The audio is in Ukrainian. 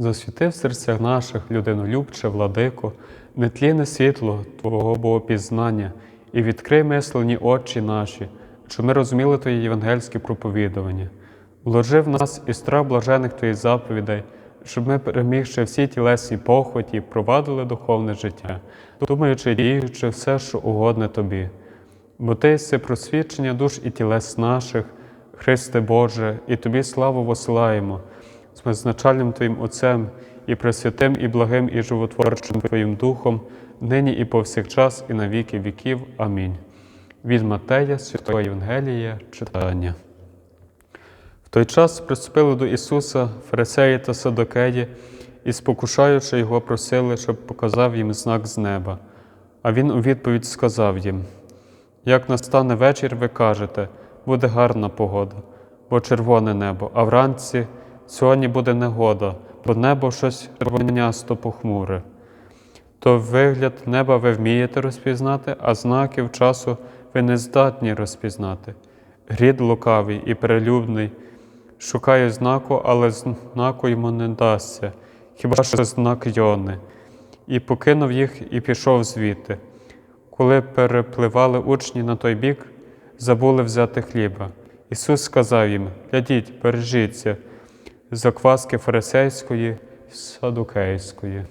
Засвіти в серцях наших людинолюбче, владико, нетлінне світло Твого богопізнання і відкрий мислені очі наші, щоб ми розуміли Твої євангельські проповідування. Вложи в нас і страх блажених Твоїх заповідей, щоб ми, перемігши всі тілесні похоті, провадили духовне життя, думаючи діючи все, що угодне Тобі. Бо Ти єси просвідчення душ і тілес наших, Христе Боже, і Тобі славу посилаємо з визначальним Твоїм Отцем і пресвятим, і благим, і животворчим Твоїм Духом, нині і повсякчас, і на віки віків. Амінь. Від Матея, Святого Євангелія, читання. В той час приступили до Ісуса фарисеї та садокеї і, спокушаючи його, просили, щоб показав їм знак з неба. А він у відповідь сказав їм: Як настане вечір, ви кажете, буде гарна погода, бо червоне небо, а вранці сьогодні буде негода, бо небо щось червонясто похмуре. То вигляд неба ви вмієте розпізнати, а знаків часу ви не здатні розпізнати. Грід лукавий і перелюбний шукає знаку, але знаку йому не дасться, хіба що знак Йони. І покинув їх і пішов звідти. Коли перепливали учні на той бік, забули взяти хліба. Ісус сказав їм: Глядіть, бережіться, закваски фарисейської, садукейської.